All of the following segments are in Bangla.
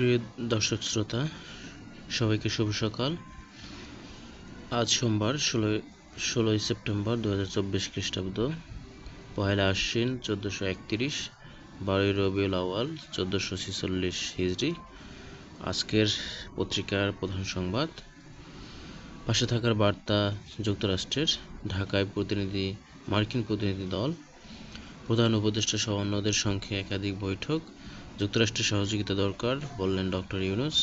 প্রিয় দর্শক শ্রোতা, সবাইকে শুভ সকাল। আজ সোমবার ষোলোই ষোলোই সেপ্টেম্বর দু হাজার চব্বিশ খ্রিস্টাব্দ। পহেলা আশ্বিন চোদ্দোশো একত্রিশ, বারোই রবিউল আওয়াল চোদ্দোশো ছেচল্লিশ হিজড়ি। আজকের পত্রিকার প্রধান সংবাদ, পাশে থাকার বার্তা যুক্তরাষ্ট্রের ঢাকায় প্রতিনিধি, মার্কিন প্রতিনিধি দল, প্রধান উপদেষ্টা সহ অন্যদের সঙ্গে একাধিক বৈঠক যুক্তরাষ্ট্রের সহযোগিতা দরকার, বললেন ডক্টর ইউনুস।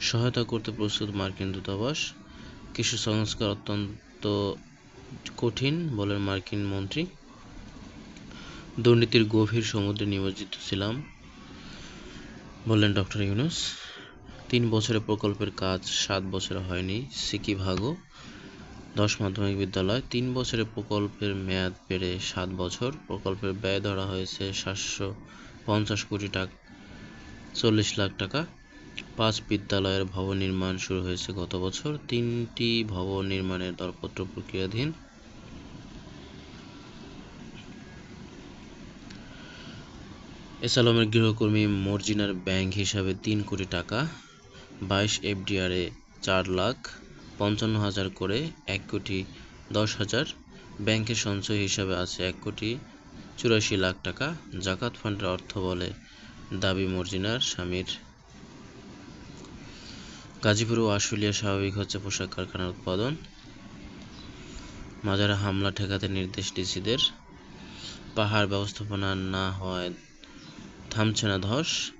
সহায়তা করতে প্রস্তুত মার্কিন দূতাবাস। কিছু সংস্কার অত্যন্ত কঠিন, বলেন মার্কিন মন্ত্রী। দুর্নীতির গভীর সমুদ্রে নিমজ্জিত ছিলাম, বললেন ডক্টর ইউনুস। তিন বছরের প্রকল্পের কাজ সাত বছরে হয়নি। সিকি ভাগো, দশ মাধ্যমিক বিদ্যালয়, তিন বছরের প্রকল্পের মেয়াদ বেড়ে সাত বছর। প্রকল্পের ব্যয় ধরা হয়েছে সাতশো পঞ্চাশ কোটি টাকা। চল্লিশ লাখ টাকা। পাঁচ বিদ্যালয়ের ভবন নির্মাণ শুরু হয়েছে গত বছর। তিনটি ভবন নির্মাণের দরপত্র প্রক্রিয়াধীন। এসালমের গৃহকর্মী মর্জিনার ব্যাংক হিসাবে তিন কোটি টাকা, বাইশ এফডিআরে চার লাখ পঞ্চান্ন হাজার করে এক কোটি দশ হাজার, ব্যাংকের সঞ্চয় হিসাবে আছে এক কোটি চুরাশি লাখ টাকা। জাকাত ফান্ডের অর্থ বলে দাবি মর্জিনার স্বামীর। গাজীপুর ও আশুলিয়া স্বাভাবিক হচ্ছে পোশাক কারখানার উৎপাদন। মাজারে হামলা ঠেকাতে নির্দেশ ডিসিদের। পাহাড় ব্যবস্থাপনা না হওয়ায় থামছে না ধস।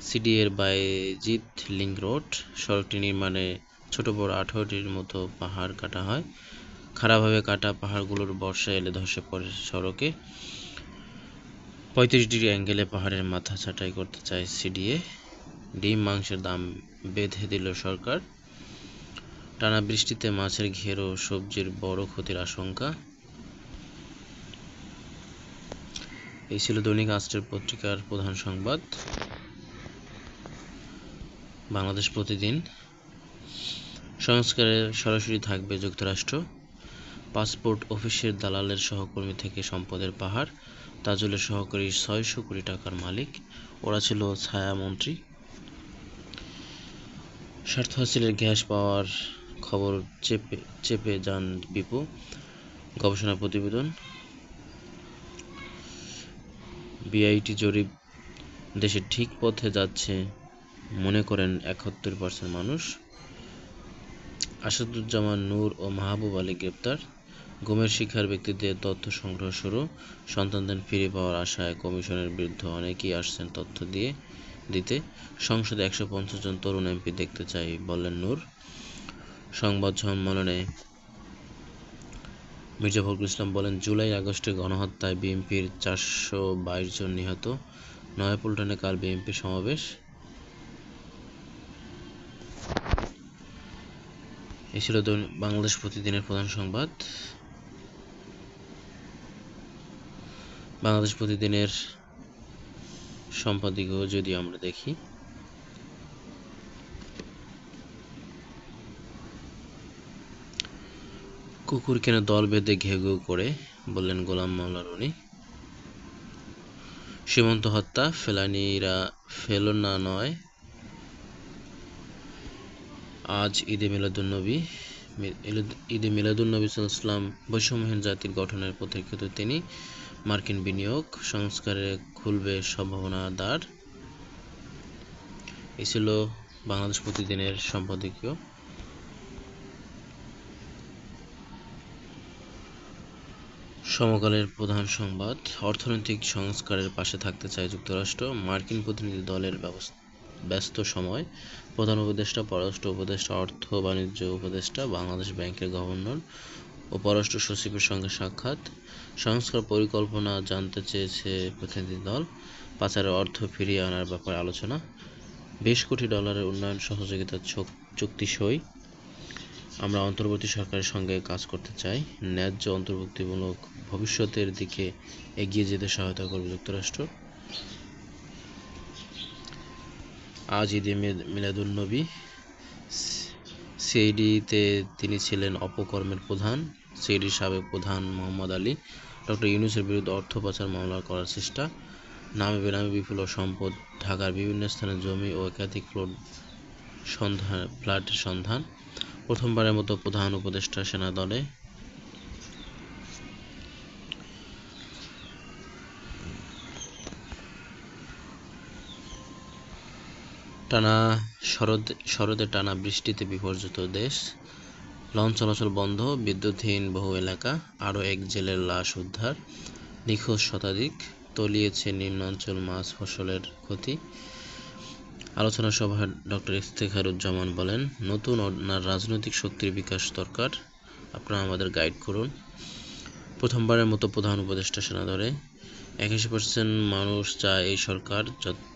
সিডিএর বাইজিৎ লিঙ্ক রোড, সড়কটি নির্মাণে ছোট বড় আঠারোটির মতো পাহাড় কাটা হয়। খারাপভাবে কাটা পাহাড়গুলোর বর্ষা এলে ধসে পড়ে সড়কে। পঁয়ত্রিশ ডিগ্রি অ্যাঙ্গেলে পাহাড়ের মাথা ছাঁটাই করতে চায় সিডিএ। ডিম মাংসের দাম বেঁধে দিল সরকার। টানা বৃষ্টিতে মাছের ঘের ও সবজির বড় ক্ষতির আশঙ্কা। এই ছিল দৈনিক আজকের পত্রিকার প্রধান সংবাদ। বাংলাদেশ প্রতিদিন। সংস্কারে সরাসরি থাকবে যুক্তরাষ্ট্র। পাসপোর্ট অফিসের দালালের সহকর্মী থেকে সম্পদের পাহাড়। তাজুলের সহকারী ছয়শো কোটি টাকার মালিক। ওরা ছিল ছায়ামন্ত্রী। স্বার্থ হাসিলের গ্যাস পাওয়ার খবর চেপে চেপে যান বিপু। গবেষণা প্রতিবেদন। বিআইটি জরিপ। দেশের ঠিক পথে যাচ্ছে, মনে করেন একাত্তর পার্সেন্ট মানুষ। আসাদুজ্জামান নূর ও মাহবুব আলী গ্রেপ্তার। গুমের শিকার ব্যক্তিদের তথ্য সংগ্রহ শুরু। সন্তানদের ফিরে পাওয়ার আশায় কমিশনের বিরুদ্ধে অনেকেই আসছেন তথ্য দিয়ে দিতে। সংসদে একশো পঞ্চাশ জন তরুণ এমপি দেখতে চাই বললেন নূর। সংবাদ সম্মেলনে মির্জা ফখরুল ইসলাম বলেন, জুলাই আগস্টে গণহত্যায় বিএনপির চারশো বাইশ জন নিহত। নয়াপল্টনে কাল বিএনপির সমাবেশ। এই ছিল বাংলাদেশ প্রতিদিনের প্রধান সংবাদ। বাংলাদেশ প্রতিদিনের সম্পাদকীয় যদি আমরা দেখি। কুকুর কেন দল বেঁধে ঘেউ ঘেউ করে, বললেন গোলাম মাওলা রনি। সীমন্ত হত্যা, ফেলানিরা ফেলো না নয়। আজ ঈদে মিলাদুন্নবী ঈদে মিলাদুন্নবী সাল্লাম বৈষম্যহীন জাতির গঠনের পথিকৃত তিনি। মার্কিন বিনিয়োগ সংস্কারে খুলবে সম্ভাবনা দ্বার এ ছিল বাংলাদেশ প্রতিদিনের সম্পাদকীয়। সমকালের প্রধান সংবাদ, অর্থনৈতিক সংস্কারের পাশে থাকতে চায় যুক্তরাষ্ট্র, মার্কিন প্রতিনিধি দলের ব্যস্ত সময়। প্রধান উপদেষ্টা, পররাষ্ট্র উপদেষ্টা, অর্থ বাণিজ্য উপদেষ্টা, বাংলাদেশ ব্যাংকের গভর্নর ও পররাষ্ট্র সচিবের সঙ্গে সাক্ষাৎ। সংস্কার পরিকল্পনা জানতে চেয়েছে প্রতিনিধি দল। পাচারের অর্থ ফিরিয়ে আনার ব্যাপারে আলোচনা। বিশ কোটি ডলারের উন্নয়ন সহযোগিতা চুক্তি সই। আমরা অন্তর্বর্তী সরকারের সঙ্গে কাজ করতে চাই। ন্যায্য অন্তর্ভুক্তিমূলক ভবিষ্যতের দিকে এগিয়ে যেতে সহায়তা করবে যুক্তরাষ্ট্র। আজ ঈদে মিলাদুন্নবী সিআইডিতে তিনি ছিলেন অপকর্মের প্রধান। সিআইডির সাবেক প্রধান মোহাম্মদ আলী, ডক্টর ইউনুসের বিরুদ্ধে অর্থ পাচার মামলা করার চেষ্টা, নামে বেনামে বিপুল সম্পদ ঢাকার বিভিন্ন স্থানে জমি ও একাধিক প্লট সন্ধান, ফ্ল্যাটের সন্ধান। প্রথমবারের মতো প্রধান উপদেষ্টা সেনা দলে টানা শরৎ শরতে টানা বৃষ্টিতে বিপর্যস্ত দেশ। লঞ্চ চলাচল বন্ধ, বিদ্যুৎহীন বহু এলাকা, আরও এক জেলের লাশ উদ্ধার, নিখোঁজ শতাধিক, তলিয়েছে নিম্নাঞ্চল মাছ ফসলের ক্ষতি। আলোচনা সভায় ডক্টর ইফতেখারুজ্জামান বলেন, নতুন রাজনৈতিক শক্তির বিকাশ দরকার। আপনারা আমাদের গাইড করুন। প্রথমবারের মতো প্রধান উপদেষ্টা সেনা ধরে, একাশি পার্সেন্ট মানুষ চায় এই সরকার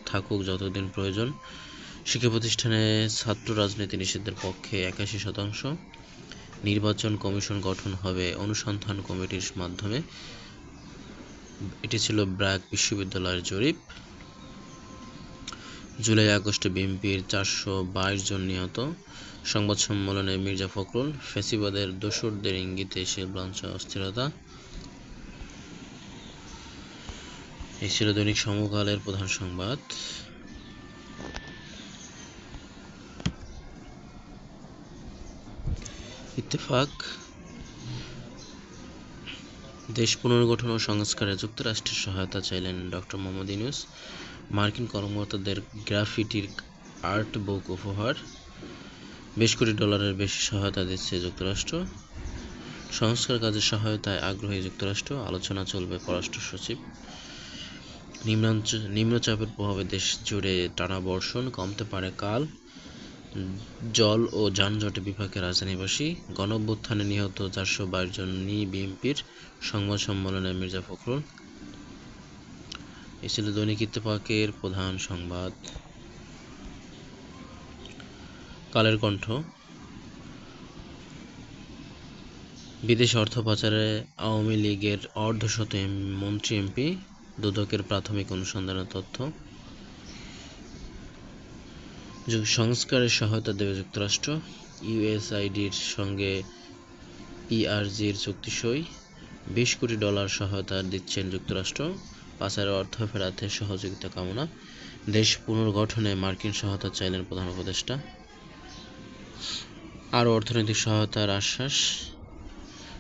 থাকুক, যতদিন প্রয়োজন। শিক্ষা প্রতিষ্ঠানে ছাত্র রাজনীতি নিষিদ্ধের পক্ষে একাশি শতাংশ। নির্বাচন কমিশন গঠন হবে অনুসন্ধান কমিটির মাধ্যমে। এটি ছিল ব্র্যাক বিশ্ববিদ্যালয়ের জরিপ। জুলাই আগস্টে বিএনপির চারশো বাইশ জন নিহত। সংবাদ সম্মেলনে মির্জা ফখরুল, ফেসিবাদের দোসরদের ইঙ্গিতে শিল্পাঞ্চ অস্থিরতা। এই ছিল দৈনিক সমকালের প্রধান সংবাদ। ইত্তেফাক। দেশ পুনর্গঠন ও সংস্কারে যুক্তরাষ্ট্রের সহায়তা চাইলেন ডক্টর মোহাম্মদ ইউনুস। মার্কিন কর্মকর্তাদের গ্রাফিটির আর্ট বুক উপহার। বেশ কোটি ডলারের বেশি সহায়তা দিচ্ছে যুক্তরাষ্ট্র। সংস্কার কাজের সহায়তায় আগ্রহী যুক্তরাষ্ট্র। আলোচনা চলবে পররাষ্ট্র সচিব। নিম্নাঞ্চল নিম্নচাপের প্রভাবে দেশ জুড়ে টানা বর্ষণ কমতে পারে কাল। জল ও যানজটে বিপাকে রাজধানীবাসী গণঅভ্যুত্থানে নিহত চারশো বাইশ জন নি বিএনপির সংবাদ সম্মেলনে মির্জা ফখরুল। এ ছিল দৈনিক ইত্তেফাকের প্রধান সংবাদ। কালের কণ্ঠ। বিদেশ অর্থ পাচারে আওয়ামী লীগের অর্ধশত মন্ত্রী এমপি, দুদকের প্রাথমিক অনুসন্ধানের তথ্য। সংস্কারের সহায়তা দেবে যুক্তরাষ্ট্র। ইউএসআইডির সঙ্গে পিআরজির চুক্তি সই। বিশ কোটি ডলার সহায়তা দিচ্ছেন যুক্তরাষ্ট্র। পাচারের অর্থ ফেরাতে সহযোগিতা কামনা। দেশ পুনর্গঠনে মার্কিন সহায়তা চাইলেন প্রধান উপদেষ্টা। আরও অর্থনৈতিক সহায়তার আশ্বাস।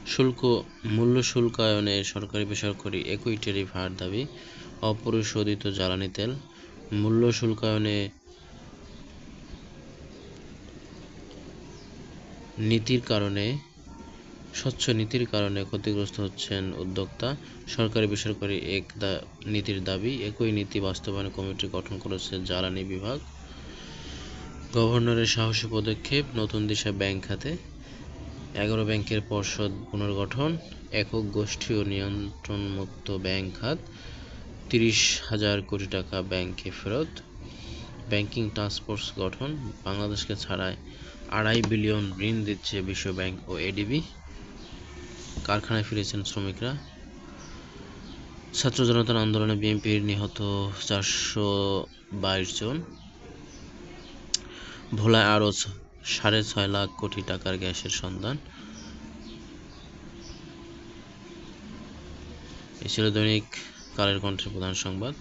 শুল্ক, মূল্য শুল্কায়নে সরকারি বেসরকারি একই টেরিফ হার দাবি। অপরিশোধিত জ্বালানি তেল। মূল্য শুল্কায়নে নীতির কারণে, স্বচ্ছ নীতির কারণে ক্ষতিগ্রস্ত হচ্ছেন উদ্যোক্তা। সরকারি বেসরকারি এক নীতির দাবি, একই নীতি বাস্তবায়ন কমিটি গঠন করেছে জ্বালানি বিভাগ। গভর্নরের সাহসী পদক্ষেপ, নতুন দিশা ব্যাংক খাতে। এগারো ব্যাংকের পর্ষদ পুনর্গঠন, একক গোষ্ঠী ও নিয়ন্ত্রণমুক্ত ব্যাংক খাত। তিরিশ হাজার কোটি টাকা ব্যাংকে ফেরত। ব্যাংকিং টাস্কফোর্স গঠন, বাংলাদেশকে ছাড়ায় আড়াই বিলিয়ন ঋণ দিচ্ছে বিশ্ব ব্যাংক ও এডিবি কারখানায় ফিরেছেন শ্রমিকরা। ছাত্র জনতার আন্দোলনে বিএনপির নিহত চারশো বাইশ জন। ভোলায় আরও সাড়ে ছয় লাখ কোটি টাকার গ্যাসের সন্ধান। এ ছিল দৈনিক কালের কণ্ঠের প্রধান সংবাদ।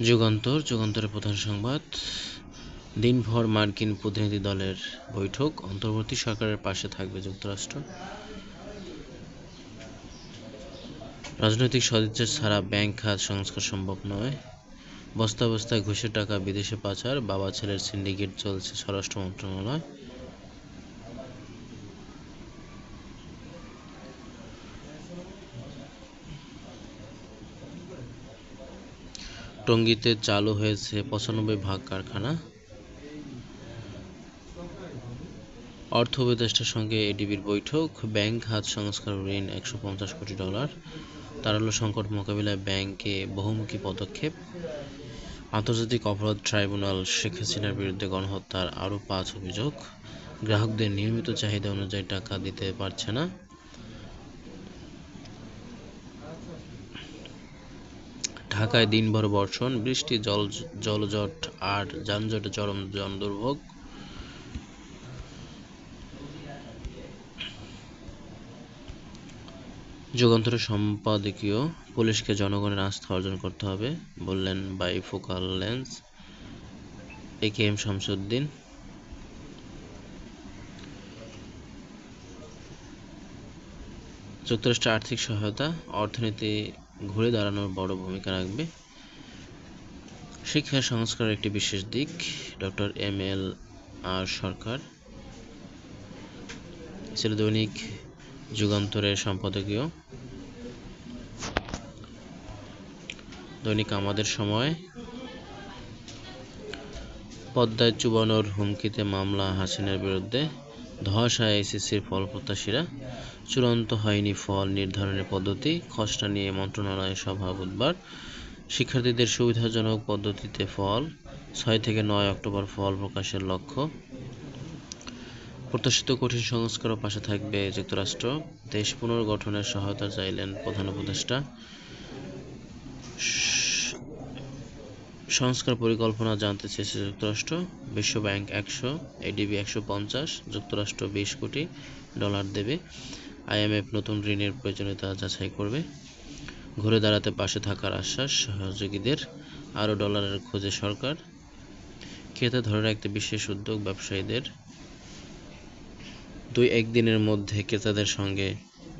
যুগান্তর, যুগান্তরের প্রধান সংবাদ। দিনভর মার্কিন প্রতিনিধি দলের বৈঠক অন্তর্বর্তী সরকারের পাশে থাকবে যুক্তরাষ্ট্র। রাজনৈতিক সদিচ্ছা ছাড়া ব্যাংক খাত সংস্কার সম্ভব নয়। বস্তা বস্তায় ঘুষের টাকা, বিদেশে পাচার, বাবা ছেলের সিন্ডিকেট চলছে স্বরাষ্ট্র মন্ত্রণালয়। টঙ্গীতে চালু হয়েছে পঁচানব্বই ভাগ কারখানা। অর্থ উপদেষ্টার সঙ্গে এডিবির বৈঠক। ব্যাংক খাত সংস্কার ঋণ একশো পঞ্চাশ কোটি ডলার। তারল্য সংকট মোকাবিলায় ব্যাংকে বহুমুখী পদক্ষেপ। আন্তর্জাতিক অপরাধ ট্রাইব্যুনাল শেখ হাসিনার বিরুদ্ধে গণহত্যার আরও পাঁচ অভিযোগ। গ্রাহকদের নিয়মিত চাহিদা অনুযায়ী টাকা দিতে পারছে না। ঢাকায় দিনভর বর্ষণ, বৃষ্টি, জল, জলজট আর যানজটে চরম জনদুর্ভোগ যুগান্তরের সম্পাদকীয় পুলিশকে জনগণের আস্থা অর্জন করতে হবে, বললেন by bifocal lens. A K M Shamsuddin. যুক্তরাষ্ট্রের আর্থিক সহায়তা, অর্থনীতি ঘুরে দাঁড়ানোর বড় ভূমিকা রাখবে। শিক্ষা সংস্কারের একটি বিশেষ দিক, ডক্টর এম এল আর সরকার। ছিল দৈনিক যুগান্তরের সম্পাদকীয়। দৈনিক আমাদের সময়। পদ্মায় চুবানোর হুমকিতে মামলা হাসিনের বিরুদ্ধে। ধোঁয়াশায় এসএসসির ফল প্রত্যাশীরা। চূড়ান্ত হয়নি ফল নির্ধারণের পদ্ধতি। খসড়া নিয়ে মন্ত্রণালয়ের সভা বুধবার। শিক্ষার্থীদের সুবিধাজনক পদ্ধতিতে ফল। ছয় থেকে নয় অক্টোবর ফল প্রকাশের লক্ষ্য। প্রত্যাশিত কঠিন সংস্কারও পাশে থাকবে যুক্তরাষ্ট্র। দেশ পুনর্গঠনের সহায়তা চাইলেন প্রধান উপদেষ্টা। সংস্কার পরিকল্পনা জানতে চেয়েছে যুক্তরাষ্ট্র। বিশ্বব্যাংক একশো, এডিবি একশো পঞ্চাশ, যুক্তরাষ্ট্র বিশ কোটি ডলার দেবে। আইএমএফ নতুন ঋণের প্রয়োজনীয়তা যাচাই করবে। ঘুরে দাঁড়াতে পাশে থাকার আশ্বাস সহযোগীদের। আরও ডলারের খোঁজে সরকার। ক্রেতা ধরে রাখতে বিশেষ উদ্যোগ ব্যবসায়ীদের। দুই একদিনের মধ্যে ক্রেতাদের সঙ্গে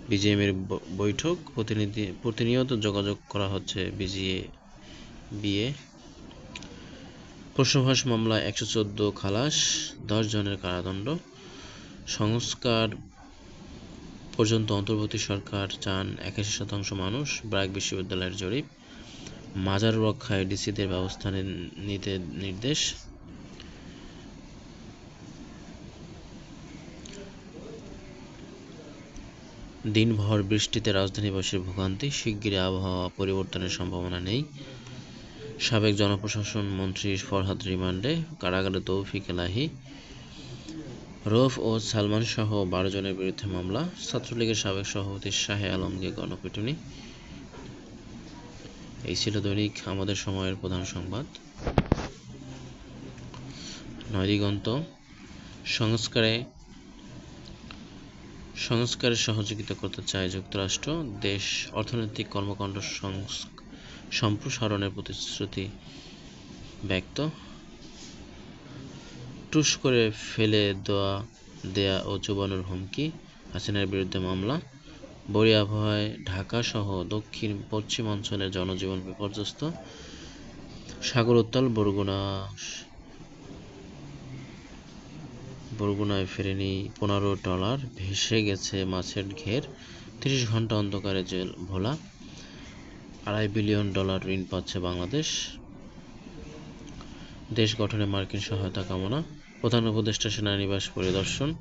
বিজিএমের বৈঠক। প্রতিনিধি, প্রতিনিয়ত যোগাযোগ করা হচ্ছে বিজিএ বিয়ে প্রশ্নভাস মামলা একশো চোদ্দ খালাস, দশ জনের কারাদণ্ড। সংস্কার পর্যন্ত অন্তর্বর্তী সরকার চান একাশি শতাংশ মানুষ, ব্র্যাক বিশ্ববিদ্যালয়ের জরিপ। মাজার রক্ষায় ডিসিদের ব্যবস্থা নিতে নির্দেশ। দিনভর বৃষ্টিতে রাজধানীবাসীর ভোগান্তি, শিগগিরই আবহাওয়া পরিবর্তনের সম্ভাবনা নেই। সাবেক জনপ্রশাসন মন্ত্রী ফরহাদ রিমান্ডে কারাগারে তৌফিক এলাহি, রৌফ ও সালমান সহ বারো জনের বিরুদ্ধে মামলা, ছাত্রলীগের সাবেক সভাপতি শাহে আলমকে গণপিটুনি। এই ছিল দৈনিক আমাদের সময়ের প্রধান সংবাদ। নয় দিগন্ত, সংস্কারে সংস্কারে সহযোগিতা করতে চায় যুক্তরাষ্ট্র, দেশ, অর্থনৈতিক কর্মকাণ্ড সম্প্রসারণের প্রতিশ্রুতি ব্যক্ত। টুস করে ফেলে দেওয়া, দেয়া ও চুবানোর হুমকি, হাসিনার বিরুদ্ধে মামলা। বড়ি আবহাওয়ায় ঢাকাসহ দক্ষিণ পশ্চিমাঞ্চলের জনজীবন বিপর্যস্ত। সাগর উত্তাল বরগুনা বরগুনায় ফেরেনি পনেরো ডলার। ভেসে গেছে মাছের ঘের। তিরিশ ঘণ্টা অন্ধকারে জেল ভোলা। আড়াই বিলিয়ন ডলার ঋণ পাচ্ছে বাংলাদেশ। দেশ গঠনে মার্কিন সহায়তা কামনা। প্রধান উপদেষ্টা সেনানিবাস পরিদর্শন।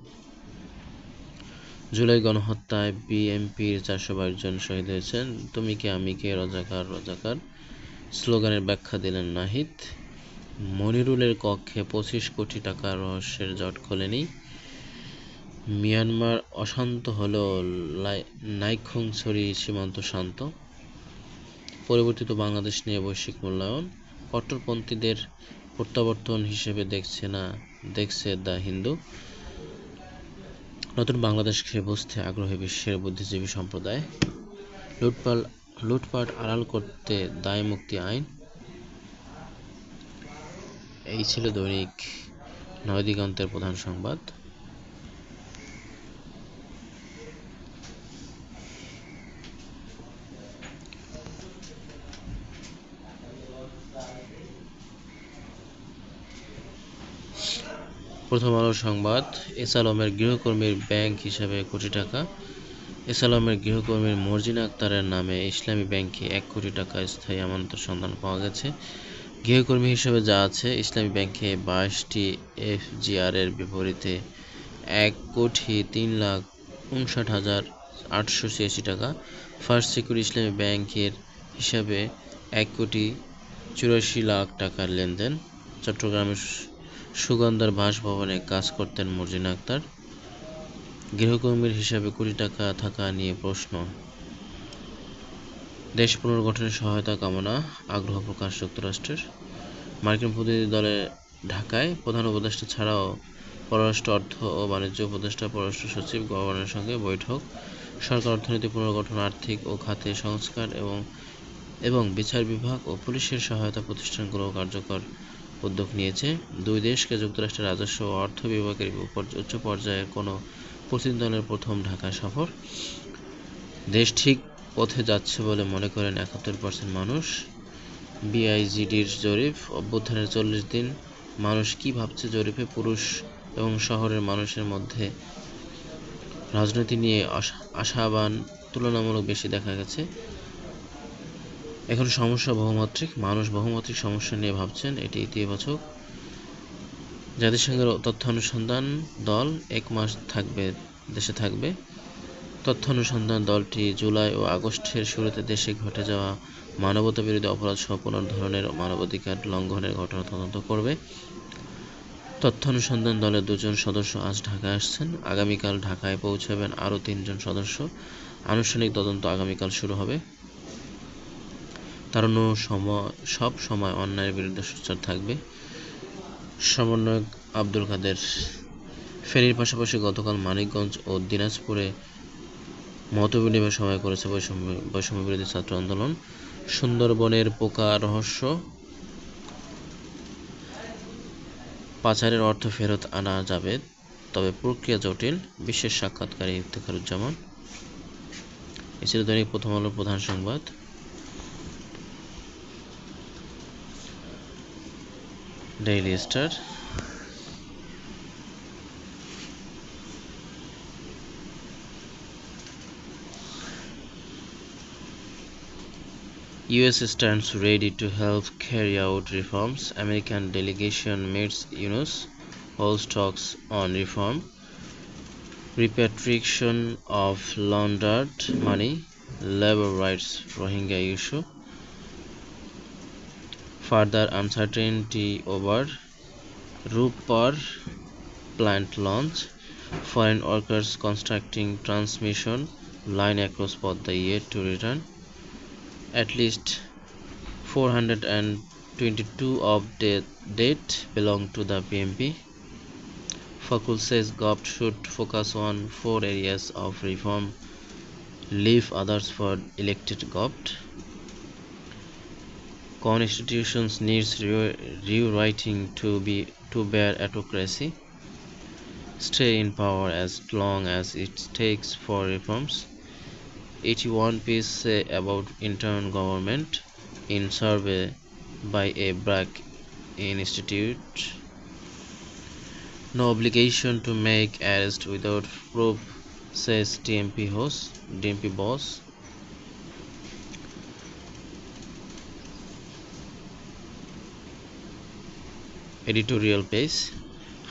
জুলাই গণহত্যায় বিএমপির চারশো বাইশ জন শহীদ হয়েছেন। তুমি কে, আমি কে, রজাকার রজাকার। স্লোগানের ব্যাখ্যা দিলেন নাহিদ। মনিরুলের কক্ষে পঁচিশ কোটি টাকার রহস্যের জট খোলেনি। মিয়ানমার অশান্ত হলেও নাইখংছড়ি সীমান্ত শান্ত। পরিবর্তিত বাংলাদেশ নিয়ে বৈশ্বিক মূল্যায়ন। কট্টরপন্থীদের প্রত্যাবর্তন হিসেবে দেখছে না, দেখছে দ্য হিন্দু। নতুন বাংলাদেশকে বুঝতে আগ্রহী বিশ্বের বুদ্ধিজীবী সম্প্রদায়। লুটপাল, লুটপাট আড়াল করতে দায় মুক্তি আইন। এই ছিল দৈনিক নয় দিগন্তের প্রধান সংবাদ। প্রথম আলো সংবাদ এস আলমের গৃহকর্মীর ব্যাংক হিসাবে কোটি টাকা। এস আলমের গৃহকর্মীর মর্জিনা আক্তারের নামে ইসলামী ব্যাংকে এক কোটি টাকা স্থায়ী আমানতের সন্ধান পাওয়া গেছে। গৃহকর্মী হিসেবে যা আছে, ইসলামী ব্যাংকে বাইশটি এফজিআরের বিপরীতে এক কোটি তিন লাখ উনষাট হাজার আটশো ছিয়াশি টাকা। ফার্স্ট সিকিউর ইসলামী ব্যাংকের হিসাবে এক কোটি চুরাশি লাখ টাকার লেনদেন। চট্টগ্রামের সুগন্ধার বাসভবনে কাজ করতেন মর্জিনা আক্তার। গৃহকর্মীর হিসাবে কোটি টাকা থাকা নিয়ে প্রশ্ন। দেশ পুনর্গঠনের সহায়তা কামনা, আগ্রহ প্রকাশ যুক্তরাষ্ট্রের। মার্কিন প্রতিনিধি দলে ঢাকায় প্রধান উপদেষ্টা ছাড়াও পররাষ্ট্র অর্থ ও বাণিজ্য উপদেষ্টা, পররাষ্ট্র সচিব, গভর্নরের সঙ্গে বৈঠক, সরকার অর্থনীতি পুনর্গঠন, আর্থিক ও খাতে সংস্কার এবং এবং বিচার বিভাগ ও পুলিশের সহায়তা প্রতিষ্ঠানগুলো কার্যকর উদ্যোগ নিয়েছে। দুই দেশকে যুক্তরাষ্ট্রের রাজস্ব ও অর্থ বিভাগের উচ্চ পর্যায়ের কোনো প্রতিনিধিদলের প্রথম ঢাকা সফর। দেশ ঠিক পথে যাচ্ছে বলে মনে করেন একাত্তর পার্সেন্ট মানুষ। বিআইজিডির জরিপ, অভ্যুত্থানের চল্লিশ দিন, মানুষ কি ভাবছে জরিপে? পুরুষ এবং শহরের মানুষের মধ্যে রাজনীতি নিয়ে আশা- আশাবান তুলনামূলক বেশি দেখা গেছে। এখন সমস্যা বহুমাত্রিক, মানুষ বহুমাত্রিক সমস্যা নিয়ে ভাবছেন, এটি ইতিবাচক। জাতিসংঘের তথ্য অনুসন্ধান দল এক মাস থাকবে, দেশে থাকবে। তথ্য অনুসন্ধান দলটি জুলাই ও আগস্টের শুরুতে দেশে ঘটে যাওয়া মানবতাবিরোধী অপরাধ সহ কোনো ধরনের মানবাধিকার লঙ্ঘনের ঘটনা তদন্ত করবে। তথ্য অনুসন্ধান দলের দুজন সদস্য আজ ঢাকায় আসছেন। আগামীকাল ঢাকায় পৌঁছাবেন আরও তিনজন সদস্য। আনুষ্ঠানিক তদন্ত আগামীকাল শুরু হবে। তারুণ্য সময়, সব সময় অন্যায়ের বিরুদ্ধে সোচ্চার থাকবে সমন্বয়ক আব্দুল কাদের। ফেনীর পাশাপাশি গতকাল মানিকগঞ্জ ও দিনাজপুরে মতবিনিময় সভায় করেছে বৈষম্য বৈষম্য বিরোধী ছাত্র আন্দোলন। সুন্দরবনের পোকা রহস্য। পাচারের অর্থ ফেরত আনা যাবে, তবে প্রক্রিয়া জটিল, বিশেষ সাক্ষাৎকারী ইফতেখারুজ্জামান। এ দৈনিক প্রথম আলোর প্রধান সংবাদ। Daily Star. US stands ready to help carry out reforms. American delegation meets Yunus, holds talks on reform, repatriation of laundered money, labor rights Rohingya issue, further uncertainty over Rupar plant launch, foreign workers constructing transmission line across Podda yet to return. At least 422 of the dead belong to the PMP. Fakul says GOP should focus on four areas of reform, leave others for elected GOP. Constitutions needs re- rewriting to be to bear autocracy. Stay in power as long as it takes for reforms. 81 piece say about internal government in survey by a Bragg institute. No obligation to make arrest without proof says TMP host DMP boss. Editorial page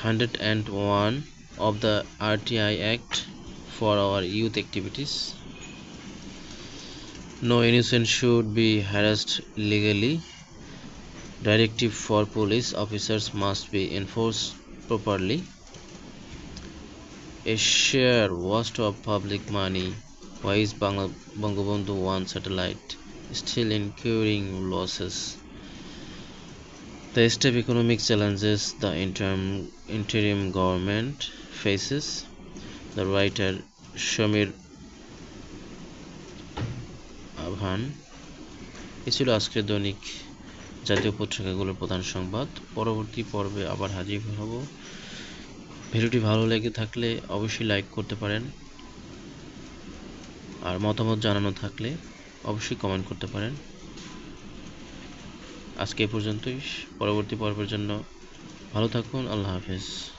101 of the RTI Act for our youth activities no innocent should be harassed legally. Directive for police officers must be enforced properly. A share waste of public money. Why is Bangabandhu 1 satellite still incurring losses? The step economic challenges the interim, interim government faces. The writer Shamir Avan এ ছিল আজকের দৈনিক জাতীয় পত্রিকাগুলোর প্রধান সংবাদ। পরবর্তী পর্বে আবার হাজির হব। ভিডিওটি ভালো লেগে থাকলে অবশ্যই লাইক করতে পারেন। আর মতামত জানানো থাকলে অবশ্যই কমেন্ট করতে পারেন। আজকে এ পর্যন্তই। পরবর্তী পর্বের জন্য ভালো থাকুন। আল্লাহ হাফেজ।